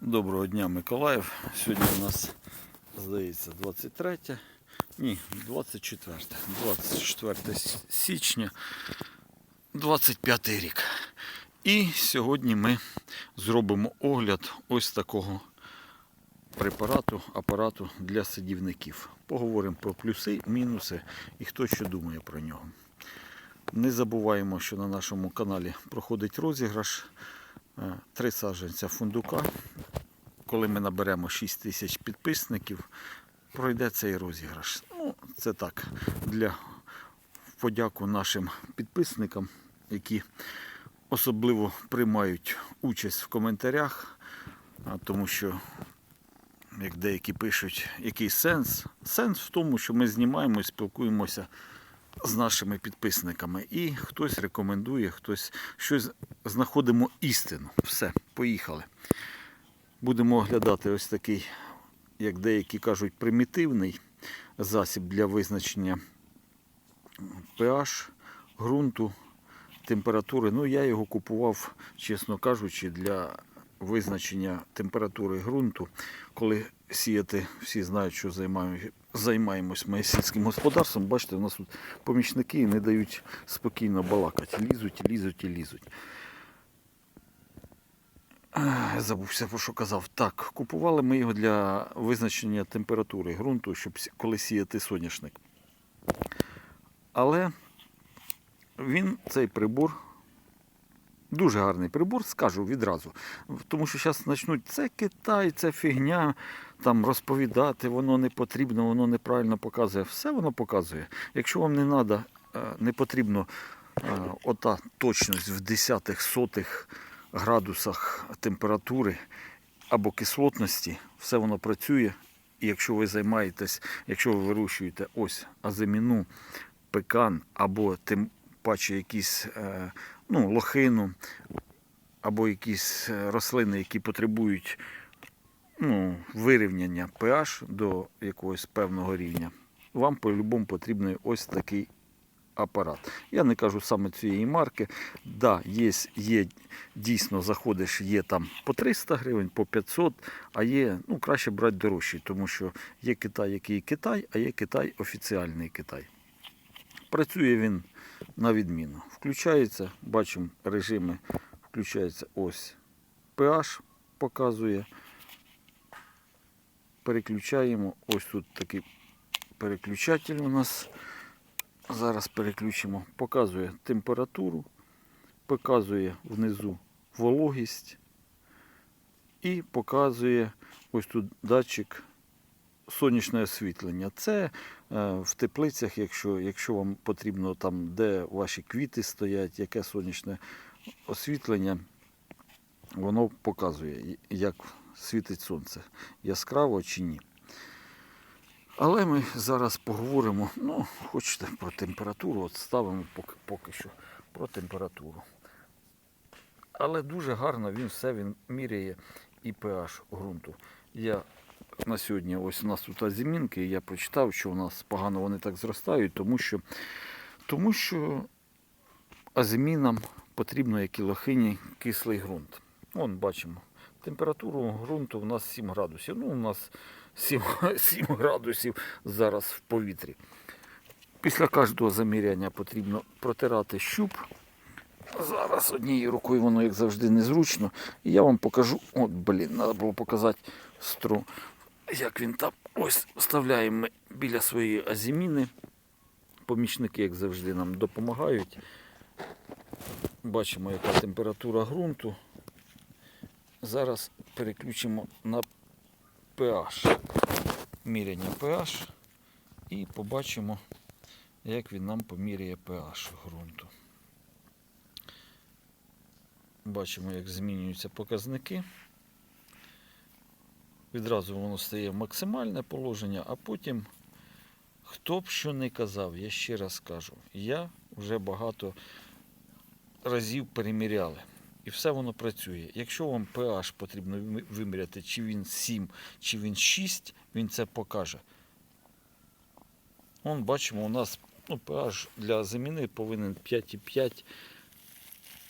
Доброго дня, Миколаїв. Сьогодні у нас, здається, 23, ні, 24, 24 січня, 25 рік. І сьогодні ми зробимо огляд ось такого препарату, апарату для садівників. Поговоримо про плюси, мінуси і хто що думає про нього. Не забуваємо, що на нашому каналі проходить розіграш. е, Три саджанця фундука. Коли ми наберемо 6 тисяч підписників, пройде цей розіграш. Ну, це так, для подяку нашим підписникам, які особливо приймають участь в коментарях, тому що, як деякі пишуть, який сенс? Сенс в тому, що ми знімаємо і спілкуємося з нашими підписниками. І хтось рекомендує, хтось щось знаходимо істину. Все, поїхали. Будемо оглядати ось такий, як деякі кажуть, примітивний засіб для визначення pH, ґрунту, температури. Ну, я його купував, чесно кажучи, для визначення температури ґрунту, коли сіяти, всі знають, що займаємо- займаємось ми сільським господарством. Бачите, у нас тут помічники не дають спокійно балакати. Лізуть, лізуть і лізуть. Забувся, про що казав. Так, купували ми його для визначення температури ґрунту, щоб коли сіяти соняшник. Але він, цей прибор, дуже гарний прибор, скажу відразу. Тому що зараз почнуть, це Китай, це фігня, там розповідати, воно не потрібно, воно неправильно показує. Все воно показує. Якщо вам не треба, не потрібно е, ота точність в десятих, сотих градусах температури або кислотності, все воно працює. І якщо ви займаєтесь, якщо ви вирощуєте ось азиміну, пекан або тим паче якісь е, ну, лохину, або якісь е, рослини, які потребують ну, вирівняння pH до якогось певного рівня, вам по-любому потрібен ось такий апарат. Я не кажу саме цієї марки. Да, є, є дійсно заходиш, є там по 300 гривень, по 500, а є, ну, краще брати дорожчий, тому що є Китай, який Китай, а є Китай офіціальний Китай. Працює він на відміну. Включається, бачимо режими, включається ось pH, показує. Переключаємо. Ось тут такий переключатель у нас. Зараз переключимо. Показує температуру, показує внизу вологість і показує ось тут датчик сонячне освітлення. Це е, в теплицях, якщо, якщо вам потрібно там, де ваші квіти стоять, яке сонячне освітлення, воно показує, як світить сонце, яскраво чи ні. Але ми зараз поговоримо, ну, хочете про температуру, от ставимо поки, поки що про температуру. Але дуже гарно він все він міряє і pH ґрунту. Я на сьогодні, ось у нас тут азімінки, і я прочитав, що у нас погано вони так зростають, тому що, тому що азімінам потрібно, як і кислий ґрунт. Вон бачимо. Температуру ґрунту у нас 7 градусів. Ну, у нас 7, 7 градусів зараз в повітрі. Після кожного заміряння потрібно протирати щуп. Зараз однією рукою воно, як завжди, незручно. І я вам покажу. От, блін, треба було показати стру. Як він там. Ось вставляємо ми біля своєї азіміни. Помічники, як завжди, нам допомагають. Бачимо, яка температура ґрунту. Зараз переключимо на pH. Міряння pH і побачимо, як він нам поміряє pH ґрунту. Бачимо, як змінюються показники. Відразу воно стає в максимальне положення, а потім, хто б що не казав, я ще раз кажу, я вже багато разів переміряли. І все воно працює. Якщо вам pH потрібно виміряти, чи він 7, чи він 6, він це покаже. Вон бачимо, у нас ну, pH для заміни повинен 5,5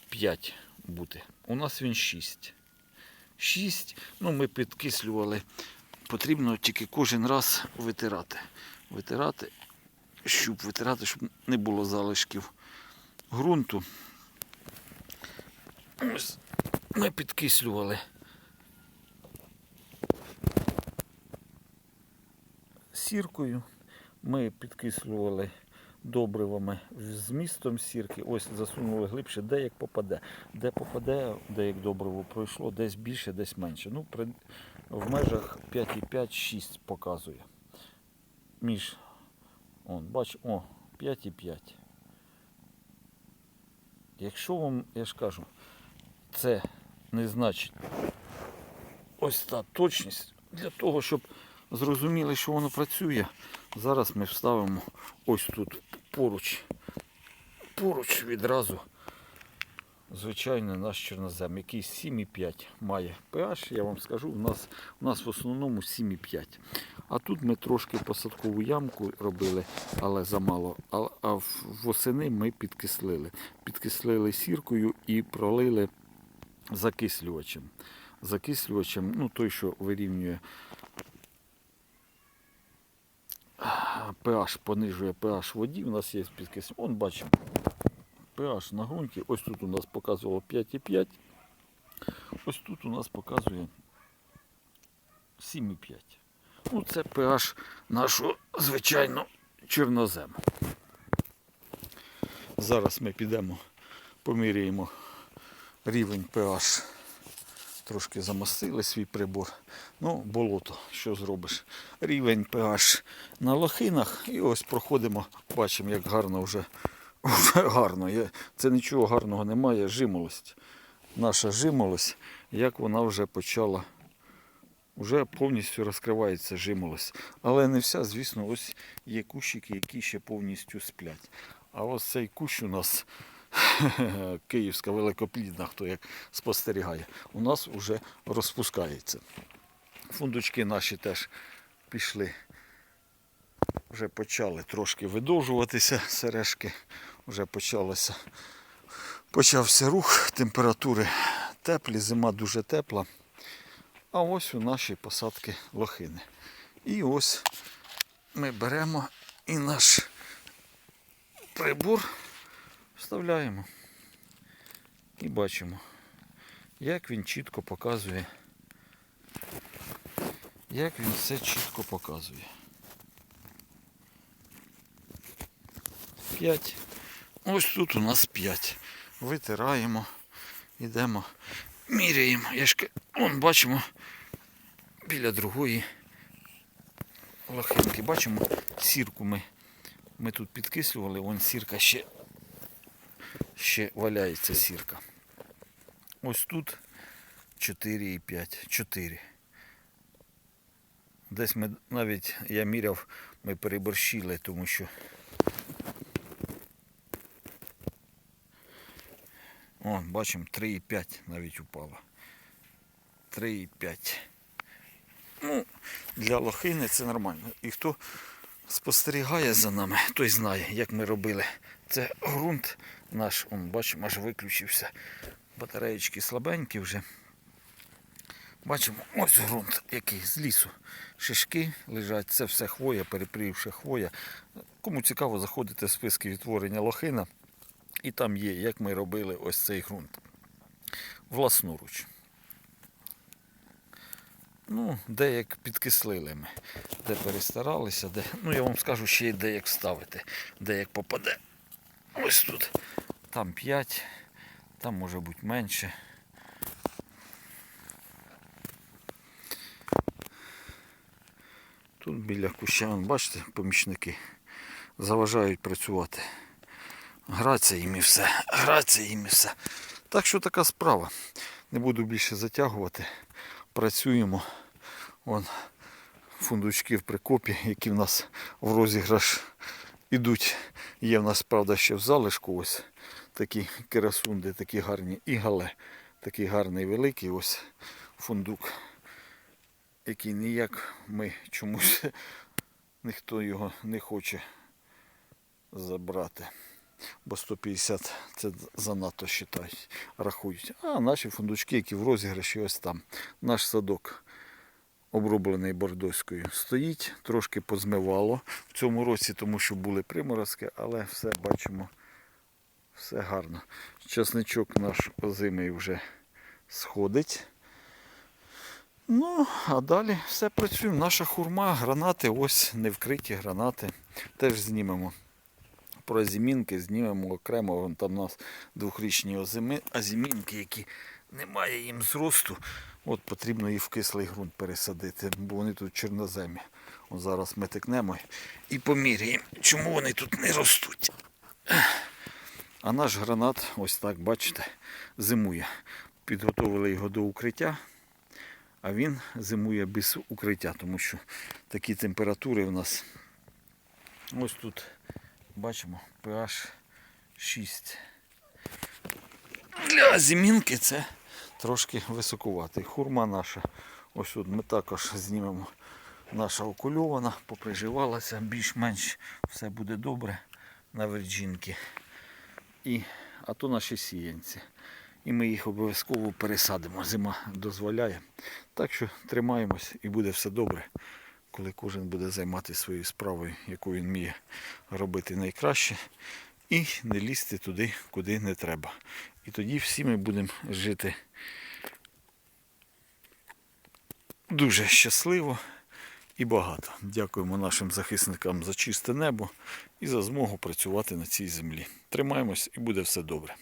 5 бути. У нас він 6. 6. Ну, ми підкислювали. Потрібно тільки кожен раз витирати. Витирати, щуп витирати, щоб не було залишків ґрунту. Ми підкислювали. Сіркою ми підкислювали добривами з містом сірки. Ось засунули глибше, де як попаде. Де попаде, де як добриво пройшло, десь більше, десь менше. Ну, при, в межах 5,5-6 показує. Між, он, бач, о, 5,5. Якщо вам, я ж кажу, це не значить ось та точність для того, щоб зрозуміли, що воно працює. Зараз ми вставимо ось тут поруч. Поруч відразу звичайний наш чорнозем, який 7,5 має pH, я вам скажу, у нас, у нас в основному 7,5. А тут ми трошки посадкову ямку робили, але замало. А, а восени ми підкислили. Підкислили сіркою і пролили закислювачем. Закислювачем, ну той, що вирівнює pH, понижує pH воді. У нас є підкислювач. Вон бачимо. pH на ґрунті. Ось тут у нас показувало 5,5. Ось тут у нас показує 7,5. Ну, це pH нашого звичайно чорнозему. Зараз ми підемо, поміряємо рівень pH. Трошки замастили свій прибор. Ну, болото, що зробиш. Рівень pH на лохинах. І ось проходимо, бачимо, як гарно вже, гарно. Є- Це нічого гарного немає. Жимолость. Наша жимолость, як вона вже почала. Вже повністю розкривається жимолость. Але не вся, звісно, ось є кущики, які ще повністю сплять. А ось цей кущ у нас київська великоплідна, хто як спостерігає, у нас вже розпускається. Фундучки наші теж пішли, вже почали трошки видовжуватися сережки, вже почалося, почався рух, температури теплі, зима дуже тепла. А ось у наші посадки лохини. І ось ми беремо і наш прибор вставляємо і бачимо, як він чітко показує, як він все чітко показує. 5. Ось тут у нас 5. Витираємо, йдемо, міряємо. Я ж вон бачимо біля другої лохинки. Бачимо сірку ми. Ми тут підкислювали, вон сірка ще, ще валяється сірка. Ось тут 4,5. 4. Десь ми навіть, я міряв, ми переборщили, тому що. О, бачимо, 3,5 навіть упало. 3,5. Ну, для лохини це нормально. І хто спостерігає за нами, той знає, як ми робили. Це ґрунт наш, он, бачимо, аж виключився. Батареєчки слабенькі вже. Бачимо, ось ґрунт, який з лісу. Шишки лежать, це все хвоя, перепрівши хвоя. Кому цікаво, заходите в списки відтворення лохина. І там є, як ми робили ось цей ґрунт. Власноруч. Ну, де як підкислили ми, де перестаралися, де. Ну я вам скажу ще й де як вставити, де як попаде. Ось тут. Там 5, там може бути менше. Тут біля куща, бачите, помічники заважають працювати. Граться їм і все. Граться їм і все. Так що така справа. Не буду більше затягувати. Працюємо. Вон фундучки в прикопі, які в нас в розіграш ідуть. Є в нас, правда, ще в залишку ось такі керасунди, такі гарні і гале. Такий гарний великий ось фундук, який ніяк ми чомусь ніхто його не хоче забрати. Бо 150 це занадто вважають, рахують. А наші фундучки, які в розіграші, ось там. Наш садок оброблений бордоською стоїть, трошки позмивало в цьому році, тому що були приморозки, але все бачимо, все гарно. Часничок наш озимий вже сходить. Ну, а далі все працює. Наша хурма, гранати, ось не вкриті гранати. Теж знімемо. Про азімінки знімемо окремо. Вон там у нас двохрічні озими, азімінки, які немає їм зросту. От потрібно їх в кислий ґрунт пересадити, бо вони тут чорноземі. От зараз ми тикнемо і поміряємо, чому вони тут не ростуть. А наш гранат, ось так, бачите, зимує. Підготовили його до укриття, а він зимує без укриття, тому що такі температури у нас. Ось тут бачимо pH 6. Для зимінки це трошки високуватий. Хурма наша. Ось тут ми також знімемо. Наша окульована, поприживалася, більш-менш все буде добре на верджинки. І, а то наші сіянці. І ми їх обов'язково пересадимо. Зима дозволяє. Так що тримаємось і буде все добре, коли кожен буде займатися своєю справою, яку він вміє робити найкраще, і не лізти туди, куди не треба. І тоді всі ми будемо жити дуже щасливо і багато. Дякуємо нашим захисникам за чисте небо і за змогу працювати на цій землі. Тримаємось і буде все добре.